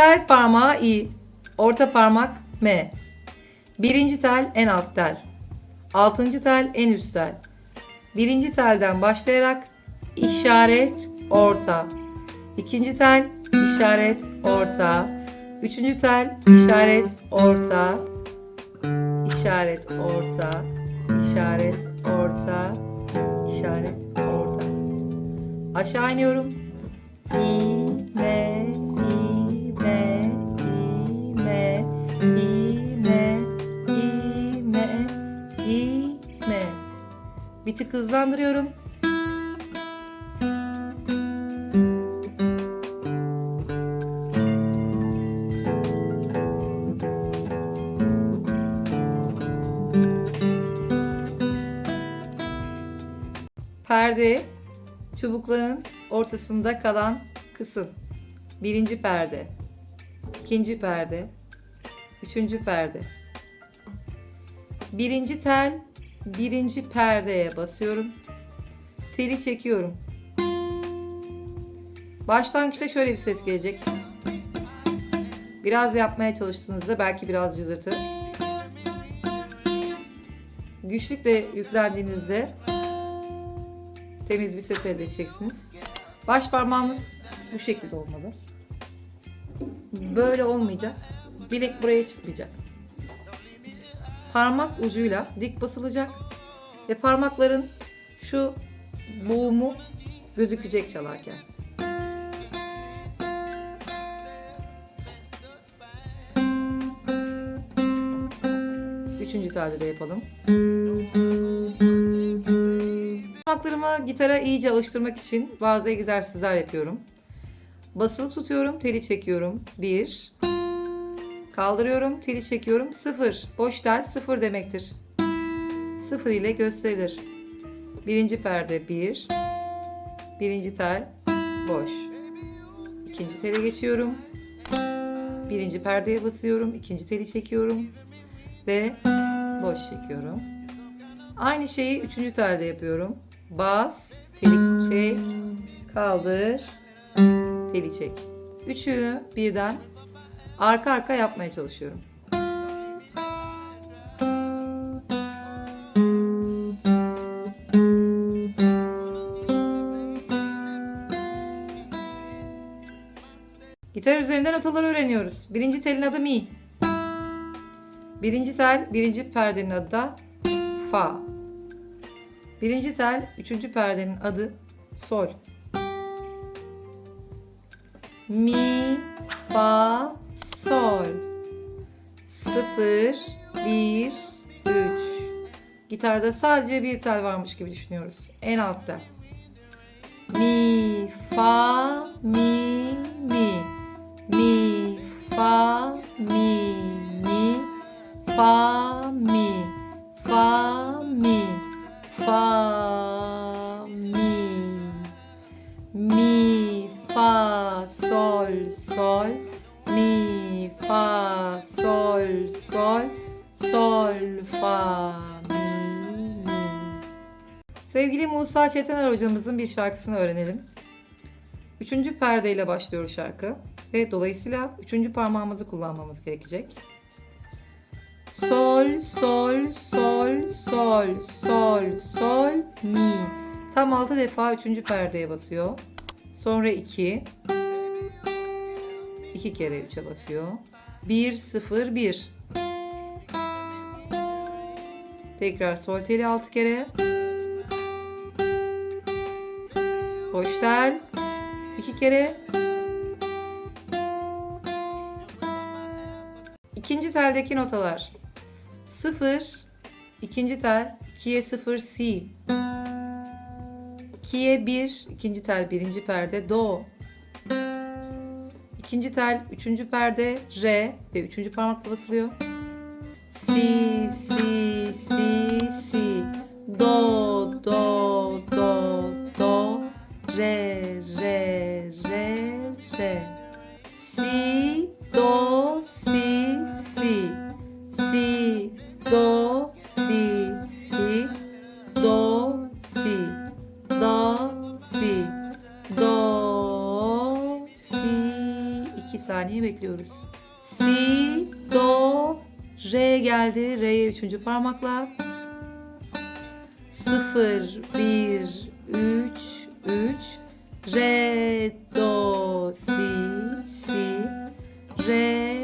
İşaret parmağı i, orta parmak m. Birinci tel en alt tel. Altıncı tel en üst tel. Birinci telden başlayarak işaret orta. İkinci tel işaret orta. Üçüncü tel işaret orta. İşaret orta. İşaret orta. İşaret orta. Aşağı iniyorum. İ, i, me. Bir tık hızlandırıyorum. Perde çubukların ortasında kalan kısım. Birinci perde, ikinci perde, üçüncü perde. Birinci tel, birinci perdeye basıyorum. Teli çekiyorum. Başlangıçta şöyle bir ses gelecek. Biraz yapmaya çalıştığınızda belki biraz cızırtı. Güçlükle yüklendiğinizde temiz bir ses elde edeceksiniz. Baş parmağınız bu şekilde olmalı. Böyle olmayacak. Bilek buraya çıkmayacak. Parmak ucuyla dik basılacak ve parmakların şu boğumu gözükecek çalarken. Üçüncü telde de yapalım. Parmaklarımı gitara iyice alıştırmak için bazı egzersizler yapıyorum. Basılı tutuyorum, teli çekiyorum. 1 Kaldırıyorum, teli çekiyorum. 0 Boş tel 0 demektir. 0 ile gösterilir. Birinci perde 1 bir. Birinci tel boş. İkinci tele geçiyorum. Birinci perdeye basıyorum. ikinci teli çekiyorum. Ve boş çekiyorum. Aynı şeyi üçüncü telde yapıyorum. Bas, teli çek, kaldır, teli çek. Üçünü birden arka arka yapmaya çalışıyorum. Gitar üzerinden notaları öğreniyoruz. Birinci telin adı mi. Birinci tel, birinci perdenin adı da fa. Birinci tel, üçüncü perdenin adı sol. Mi, fa, 0, 1, 3. Gitarda sadece bir tel varmış gibi düşünüyoruz. En altta. Mi, fa, mi, mi. Mi, fa, mi, mi. Fa, mi. Fa, mi. Fa, mi. Mi, fa, sol, sol. Mi, fa, sol sol. Sol, fa, mi. Sevgili Musa Çetener hocamızın bir şarkısını öğrenelim. Üçüncü perdeyle başlıyor şarkı ve dolayısıyla üçüncü parmağımızı kullanmamız gerekecek. Sol, sol, sol, sol, sol, sol, mi. Tam altı defa üçüncü perdeye basıyor. Sonra iki. İki kere üçe basıyor. Bir, sıfır, bir. Tekrar sol teli altı kere. Boş tel. iki kere. İkinci teldeki notalar. 0 ikinci tel 2'ye 0 si. 2'ye 1 ikinci tel birinci perde do. İkinci tel üçüncü perde re ve üçüncü parmakla basılıyor. Si si si si. Do do do do. Re re re re. Si saniye bekliyoruz. Si, do, re geldi. Re'ye üçüncü parmakla. 0, 1, 3, 3. Re, do, si, si. Re,